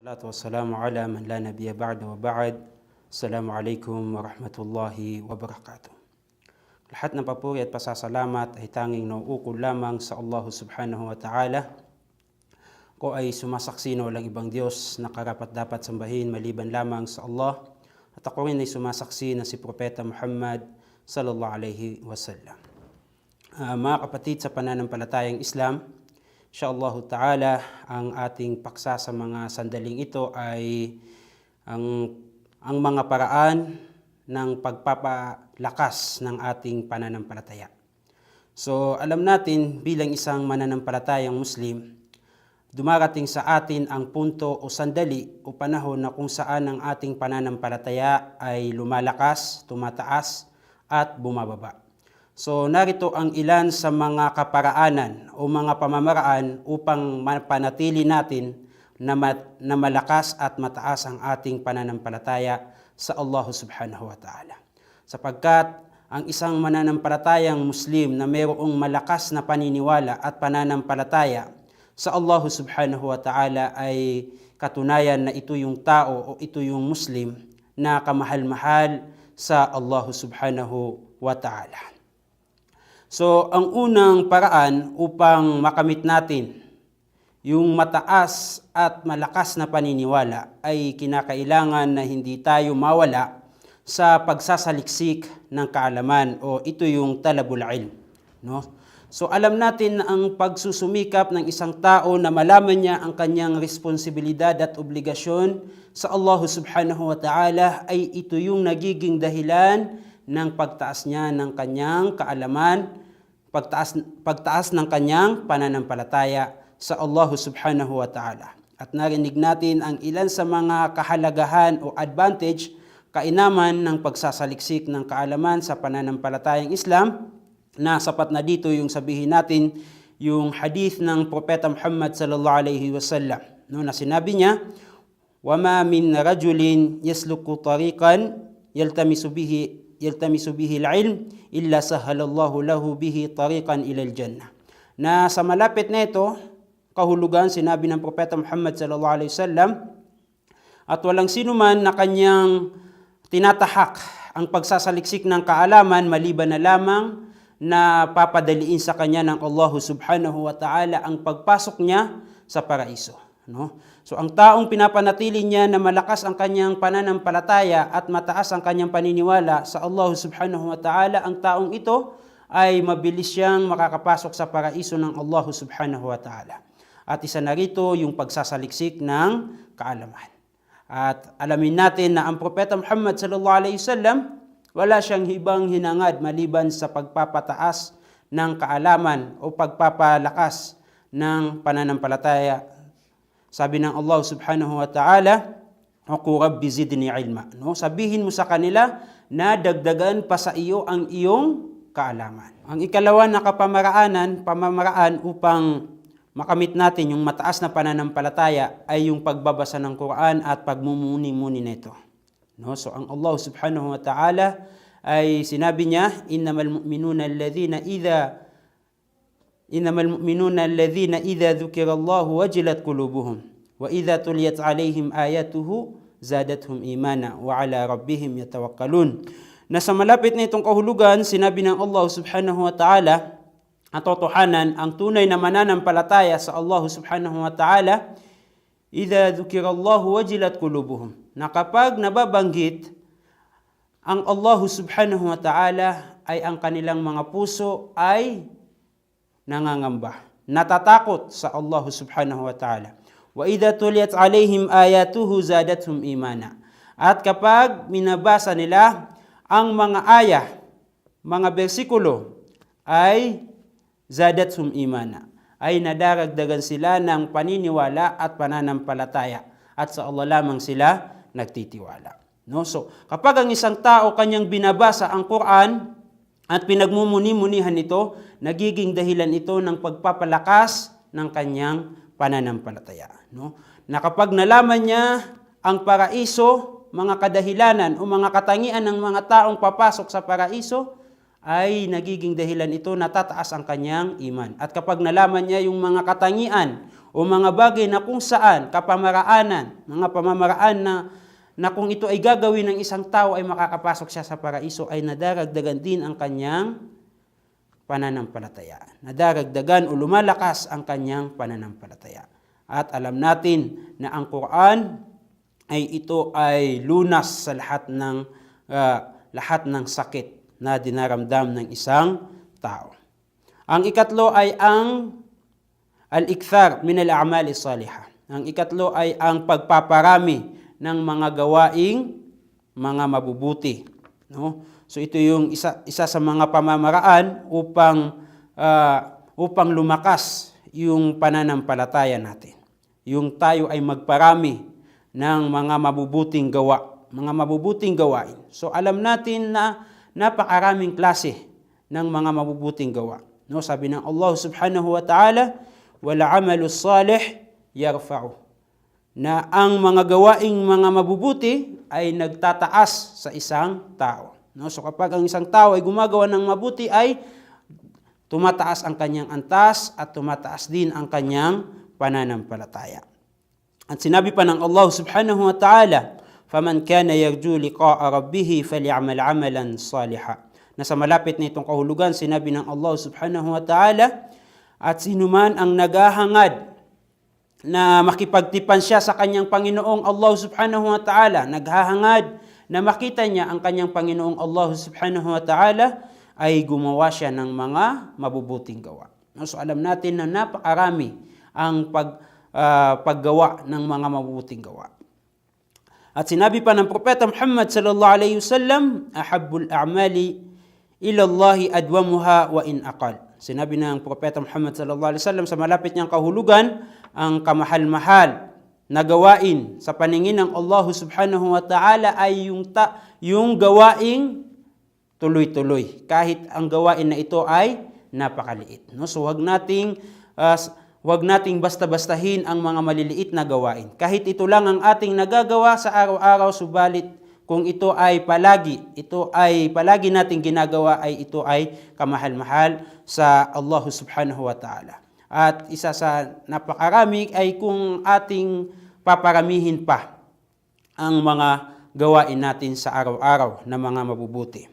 Wassalamu ala man la nabiyya ba'da wa ba'd. Assalamu alaikum wa rahmatullahi wa. Lahat ng papuri at pasasalamat ay tanging nauukol lamang sa Allah subhanahu wa ta'ala. Ko ay sumasaksi na walang ibang Diyos na karapat dapat sambahin maliban lamang sa Allah. At ako rin ay sumasaksi na si Propeta Muhammad sallallahu alaihi wasallam. Ah, mga kapatid sa pananampalatayang Islam, insyaAllah ta'ala ang ating paksa sa mga sandaling ito ay ang, ang mga paraan ng pagpapalakas ng ating pananampalataya. So alam natin bilang isang mananampalatayang Muslim, dumarating sa atin ang punto o sandali o panahon na kung saan ang ating pananampalataya ay lumalakas, tumataas at bumababa. So narito ang ilan sa mga kaparaanan o mga pamamaraan upang mapanatili natin na, mat- na malakas at mataas ang ating pananampalataya sa Allah subhanahu wa ta'ala. Sapagkat ang isang mananampalatayang Muslim na mayroong malakas na paniniwala at pananampalataya sa Allah subhanahu wa ta'ala ay katunayan na ito yung tao o ito yung Muslim na kamahal-mahal sa Allah subhanahu wa ta'ala. So, ang unang paraan upang makamit natin yung mataas at malakas na paniniwala ay kinakailangan na hindi tayo mawala sa pagsasaliksik ng kaalaman o ito yung talabul ilm. No? So alam natin na ang pagsusumikap ng isang tao na malaman niya ang kanyang responsibilidad at obligasyon sa Allah subhanahu wa ta'ala ay ito yung nagiging dahilan ng pagtaas niya ng kanyang kaalaman, pagtaas, pagtaas ng kanyang pananampalataya sa Allah subhanahu wa ta'ala. At narinig natin ang ilan sa mga kahalagahan o advantage, kainaman ng pagsasaliksik ng kaalaman sa pananampalatayang Islam, na sapat na dito yung sabihin natin yung hadith ng Propeta Muhammad sallallahu alaihi wasallam no na sinabi niya wama min rajulin yasluku tariqan yaltamisu bihi yaltamisu bihi al-ilm illa sahalallahu lahu bihi tariqan ila al-jannah na sa malapit na ito kahulugan sinabi ng Propeta Muhammad sallallahu alaihi wasallam at walang sino man na kanyang tinatahak ang pagsasaliksik ng kaalaman maliban na lamang na papadaliin sa kanya ng Allah subhanahu wa ta'ala ang pagpasok niya sa paraiso. No? So ang taong pinapanatili niya na malakas ang kanyang pananampalataya at mataas ang kanyang paniniwala sa Allah subhanahu wa ta'ala, ang taong ito ay mabilis siyang makakapasok sa paraiso ng Allah subhanahu wa ta'ala. At isa na rito yung pagsasaliksik ng kaalaman. At alamin natin na ang Propeta Muhammad sallallahu alaihi wasallam wala siyang ibang hinangad maliban sa pagpapataas ng kaalaman o pagpapalakas ng pananampalataya. Sabi ng Allah subhanahu wa ta'ala, Rabbi zidni ilma. No? Sabihin mo sa kanila na dagdagan pa sa iyo ang iyong kaalaman. Ang ikalawa na kapamaraanan, pamamaraan upang makamit natin yung mataas na pananampalataya ay yung pagbabasa ng Quran at pagmumuni-muni nito. No? So ang Allah subhanahu wa ta'ala ay sinabi niya, innamal mu'minuna alladhina idha mu'minuna alladhina idha dhukira Allah wajilat qulubuhum wa idha tuliyat alaihim ayatuhu zadatuhum imana wa ala rabbihim yatawakkalun. Na sa malapit na itong kahulugan, sinabi ng Allah subhanahu wa ta'ala, at totohanan ang tunay na mananampalataya sa Allah subhanahu wa ta'ala, idha dhukira Allah wajilat qulubuhum na kapag nababanggit ang Allah subhanahu wa ta'ala ay ang kanilang mga puso ay nangangamba. Natatakot sa Allah subhanahu wa ta'ala. Wa idha tuliyat alaihim ayatuhu zadathum imana. At kapag minabasa nila ang mga aya, mga bersikulo ay zadathum imana ay nadaragdagan sila ng paniniwala at pananampalataya at sa Allah lamang sila nagtitiwala. No? So, kapag ang isang tao kanyang binabasa ang Quran at pinagmumuni-munihan ito, nagiging dahilan ito ng pagpapalakas ng kanyang pananampalataya. No? Na kapag nalaman niya ang paraiso, mga kadahilanan o mga katangian ng mga taong papasok sa paraiso, ay nagiging dahilan ito na tataas ang kanyang iman. At kapag nalaman niya yung mga katangian o mga bagay na kung saan kapamaraanan, mga pamamaraan na na kung ito ay gagawin ng isang tao ay makakapasok siya sa paraiso ay nadaragdagan din ang kanyang pananampalataya. Nadaragdagan o lumalakas ang kanyang pananampalataya. At alam natin na ang Quran ay ito ay lunas sa lahat ng ah, lahat ng sakit na dinaramdam ng isang tao. Ang ikatlo ay ang al-ikthar min al-a'mali salihah. Ang ikatlo ay ang pagpaparami ng mga gawaing mga mabubuti. No? So ito yung isa, isa sa mga pamamaraan upang ah, upang lumakas yung pananampalataya natin. Yung tayo ay magparami ng mga mabubuting gawa, mga mabubuting gawain. So alam natin na napakaraming klase ng mga mabubuting gawa. No, sabi ng Allah Subhanahu wa Ta'ala, "Wala amalu salih yarfa'u." Na ang mga gawaing mga mabubuti ay nagtataas sa isang tao. No, so kapag ang isang tao ay gumagawa ng mabuti ay tumataas ang kanyang antas at tumataas din ang kanyang pananampalataya. At sinabi pa ng Allah subhanahu wa ta'ala, فَمَنْ كَانَ يَرْجُو لِقَاءَ رَبِّهِ فَلْيَعْمَلْ عَمَلًا صَالِحًا Nasa malapit na itong kahulugan, sinabi ng Allah subhanahu wa ta'ala, at sino man ang naghahangad na makipagtipan siya sa kanyang Panginoong Allah subhanahu wa ta'ala, naghahangad na makita niya ang kanyang Panginoong Allah subhanahu wa ta'ala, ay gumawa siya ng mga mabubuting gawa. So alam natin na napakarami ang pag, ah, paggawa ng mga mabubuting gawa. At sinabi pa ng Propeta Muhammad sallallahu alaihi wasallam, ahabbul a'mali ila Allahi adwamuha wa in aqal. Sinabi ng Propeta Muhammad sallallahu alaihi wasallam sa malapit niyang kahulugan, ang kamahal-mahal na gawain sa paningin ng Allah subhanahu wa ta'ala ay yung, ta, yung gawaing tuloy-tuloy. Kahit ang gawain na ito ay napakaliit. No? So wag nating uh, wag nating basta-bastahin ang mga maliliit na gawain. Kahit ito lang ang ating nagagawa sa araw-araw subalit kung ito ay palagi, ito ay palagi nating ginagawa ay ito ay kamahal-mahal sa Allah subhanahu wa ta'ala. At isa sa napakarami ay kung ating paparamihin pa ang mga gawain natin sa araw-araw na mga mabubuti.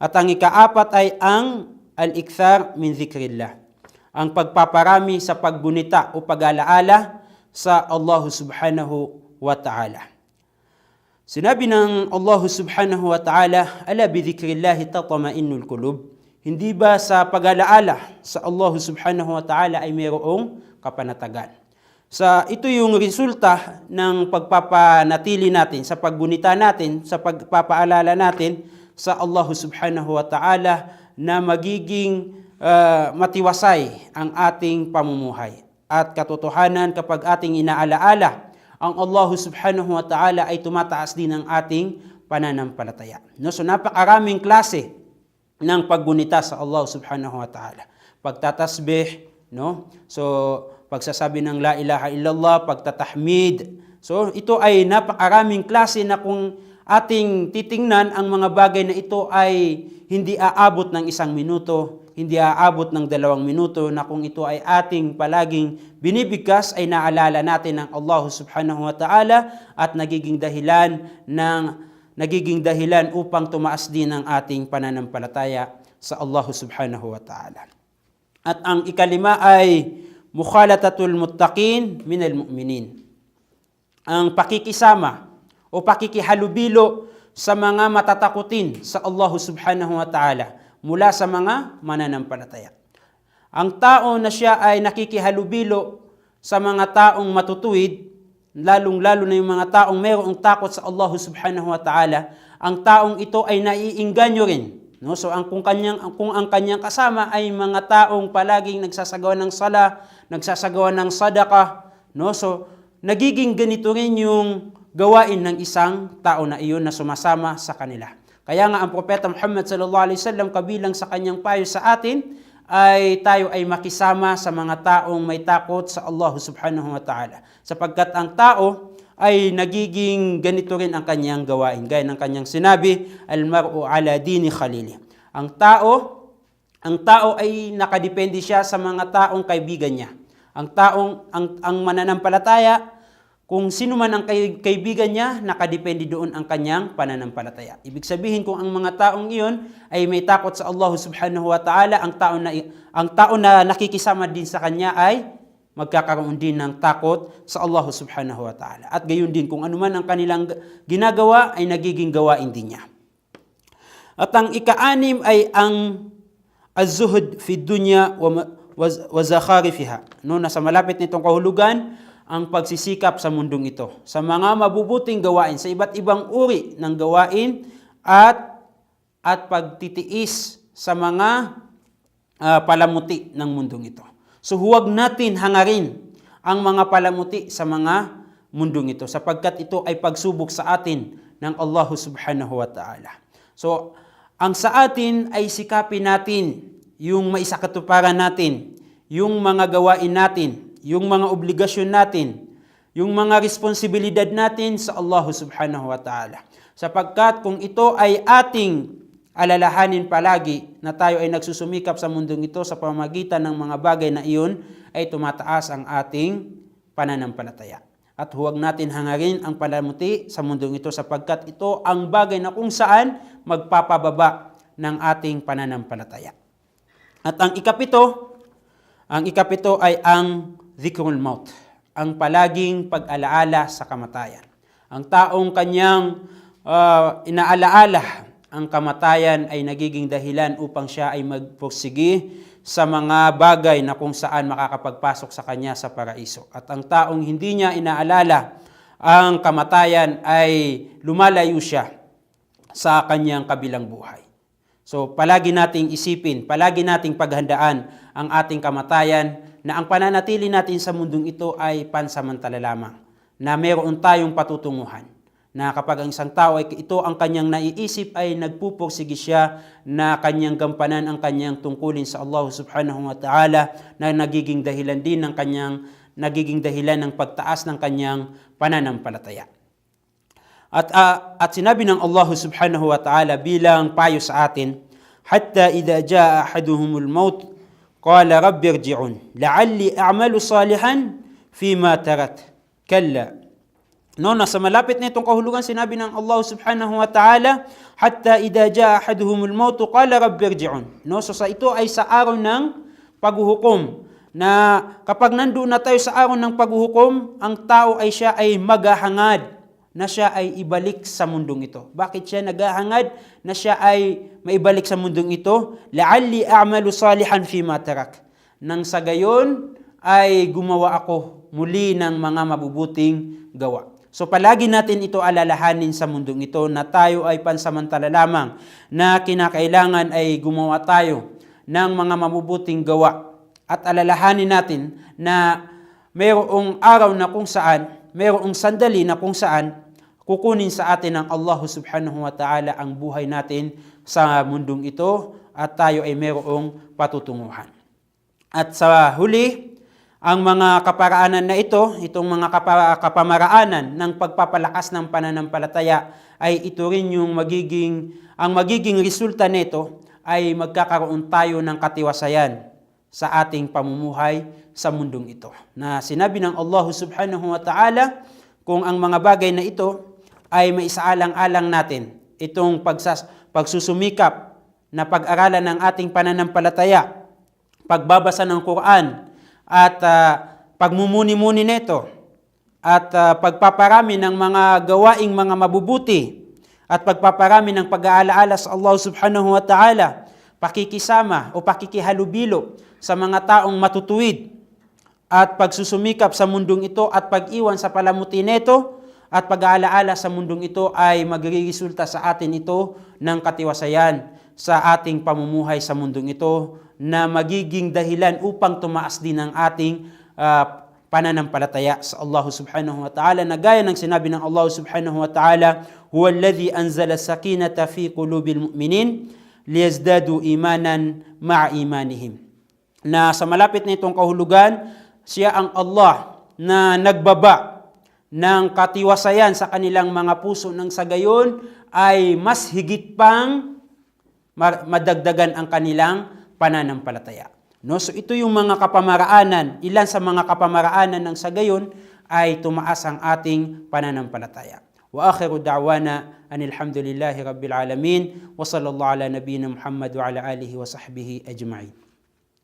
At ang ikaapat ay ang al-ikthar min zikrillah. Ang pagpaparami sa paggunita o pag-alaala sa Allah subhanahu wa ta'ala. Sinabi ng Allah subhanahu wa ta'ala, Ala bi zikrillahi tatma'innul qulub. Hindi ba sa pag-alaala sa Allah subhanahu wa ta'ala ay mayroong kapanatagan? Sa ito yung resulta ng pagpapanatili natin, sa paggunita natin, sa pagpapaalala natin sa Allah subhanahu wa ta'ala na magiging uh, matiwasay ang ating pamumuhay. At katotohanan kapag ating inaalaala, ang Allah subhanahu wa ta'ala ay tumataas din ang ating pananampalataya. No? So napakaraming klase ng paggunita sa Allah subhanahu wa ta'ala. Pagtatasbih, no? So pagsasabi ng la ilaha illallah, pagtatahmid. So ito ay napakaraming klase na kung ating titingnan ang mga bagay na ito ay hindi aabot ng isang minuto, hindi aabot ng dalawang minuto na kung ito ay ating palaging binibigkas ay naalala natin ng Allah subhanahu wa ta'ala at nagiging dahilan ng nagiging dahilan upang tumaas din ang ating pananampalataya sa Allah subhanahu wa ta'ala. At ang ikalima ay mukhalatatul muttaqin minal mu'minin. Ang pakikisama o pakikihalubilo sa mga matatakutin sa Allah subhanahu wa ta'ala mula sa mga mananampalataya. Ang tao na siya ay nakikihalubilo sa mga taong matutuwid, lalong-lalo na yung mga taong mayroong takot sa Allah subhanahu wa ta'ala, ang taong ito ay naiinganyo rin. No? So ang, kung, kanyang, kung ang kanyang kasama ay mga taong palaging nagsasagawa ng sala, nagsasagawa ng sadaka, no? so nagiging ganito rin yung gawain ng isang tao na iyon na sumasama sa kanila. Kaya nga ang propeta Muhammad sallallahu alaihi wasallam kabilang sa kanyang payo sa atin ay tayo ay makisama sa mga taong may takot sa Allah subhanahu wa ta'ala. Sapagkat ang tao ay nagiging ganito rin ang kanyang gawain. Gaya ng kanyang sinabi, al-mar'u ala dini khalili. Ang tao, ang tao ay nakadepende siya sa mga taong kaibigan niya. Ang taong ang, ang mananampalataya, kung sino man ang kaibigan niya, nakadepende doon ang kanyang pananampalataya. Ibig sabihin kung ang mga taong iyon ay may takot sa Allah Subhanahu wa Ta'ala, ang tao na ang tao na nakikisama din sa kanya ay magkakaroon din ng takot sa Allah Subhanahu wa Ta'ala. At gayon din kung anuman ang kanilang ginagawa ay nagiging gawain din niya. At ang ika-anim ay ang az-zuhud fi dunya wa, wa, wa zakharifiha. No, nasa malapit nitong kahulugan, ang pagsisikap sa mundong ito. Sa mga mabubuting gawain, sa iba't ibang uri ng gawain at at pagtitiis sa mga ah, palamuti ng mundong ito. So huwag natin hangarin ang mga palamuti sa mga mundong ito sapagkat ito ay pagsubok sa atin ng Allah subhanahu wa ta'ala. So ang sa atin ay sikapin natin yung maisakatuparan natin, yung mga gawain natin, yung mga obligasyon natin, yung mga responsibilidad natin sa Allah subhanahu wa ta'ala. Sapagkat kung ito ay ating alalahanin palagi na tayo ay nagsusumikap sa mundong ito sa pamamagitan ng mga bagay na iyon ay tumataas ang ating pananampalataya. At huwag natin hangarin ang palamuti sa mundong ito sapagkat ito ang bagay na kung saan magpapababa ng ating pananampalataya. At ang ikapito, ang ikapito ay ang dhikrul maut, ang palaging pag-alaala sa kamatayan. Ang taong kanyang ah, inaalaala ang kamatayan ay nagiging dahilan upang siya ay magpursigi sa mga bagay na kung saan makakapagpasok sa kanya sa paraiso. At ang taong hindi niya inaalala ang kamatayan ay lumalayo siya sa kanyang kabilang buhay. So palagi nating isipin, palagi nating paghandaan ang ating kamatayan na ang pananatili natin sa mundong ito ay pansamantala lamang. Na meron tayong patutunguhan. Na kapag ang isang tao ay ito ang kanyang naiisip ay nagpupursige siya na kanyang gampanan ang kanyang tungkulin sa Allah subhanahu wa ta'ala na nagiging dahilan din ng kanyang nagiging dahilan ng pagtaas ng kanyang pananampalataya. At, ah, at sinabi ng Allah subhanahu wa ta'ala bilang payo sa atin, Hatta idha jaa ahaduhumul maut, qala rabbi irji'un, la'alli a'malu salihan fima tarat. Kalla. No, nasa malapit na itong kahulugan, sinabi ng Allah subhanahu wa ta'ala, Hatta idha jaa ahaduhumul maut, qala rabbi irji'un. No, so sa ito ay sa araw ng paghuhukom na kapag nandoon na tayo sa araw ng paghuhukom, ang tao ay siya ay maghahangad na siya ay ibalik sa mundong ito. Bakit siya naghahangad na siya ay maibalik sa mundong ito? La'alli a'malu salihan fi tarak. Nang sa gayon ay gumawa ako muli ng mga mabubuting gawa. So palagi natin ito alalahanin sa mundong ito na tayo ay pansamantala lamang na kinakailangan ay gumawa tayo ng mga mabubuting gawa at alalahanin natin na mayroong araw na kung saan, mayroong sandali na kung saan kukunin sa atin ng Allah subhanahu wa ta'ala ang buhay natin sa mundong ito at tayo ay mayroong patutunguhan. At sa huli, ang mga kaparaanan na ito, itong mga kapa- kapamaraanan ng pagpapalakas ng pananampalataya ay ito rin yung magiging, ang magiging resulta nito ay magkakaroon tayo ng katiwasayan sa ating pamumuhay sa mundong ito. Na sinabi ng Allah subhanahu wa ta'ala, kung ang mga bagay na ito ay maisaalang-alang natin, itong pagsas, pagsusumikap na pag-aralan ng ating pananampalataya, pagbabasa ng Quran, at ah, pagmumuni-muni nito, at ah, pagpaparami ng mga gawaing mga mabubuti, at pagpaparami ng pag-aalaala sa Allah subhanahu wa ta'ala, pakikisama o pakikihalubilo sa mga taong matutuwid, at pagsusumikap sa mundong ito at pag-iwan sa palamuti nito at pag-aalaala sa mundong ito ay magre-resulta sa atin ito ng katiwasayan sa ating pamumuhay sa mundong ito na magiging dahilan upang tumaas din ang ating ah, pananampalataya sa Allah subhanahu wa ta'ala. Na gaya ng sinabi ng Allah subhanahu wa ta'ala huwa alladhi anzala sakinata fi qulubil mu'minin liyazdadu imanan ma'a imanihim. Na sa malapit na itong kahulugan siya ang Allah na nagbaba ng katiwasayan sa kanilang mga puso nang sa gayon ay mas higit pang madagdagan ang kanilang pananampalataya. No, so ito yung mga kapamaraanan, ilan sa mga kapamaraanan ng sa gayon ay tumaas ang ating pananampalataya. Wa akhiru da'wana anil hamdulillahi rabbil alamin wa sallallahu ala nabiyyina Muhammad wa ala alihi wa sahbihi ajma'in.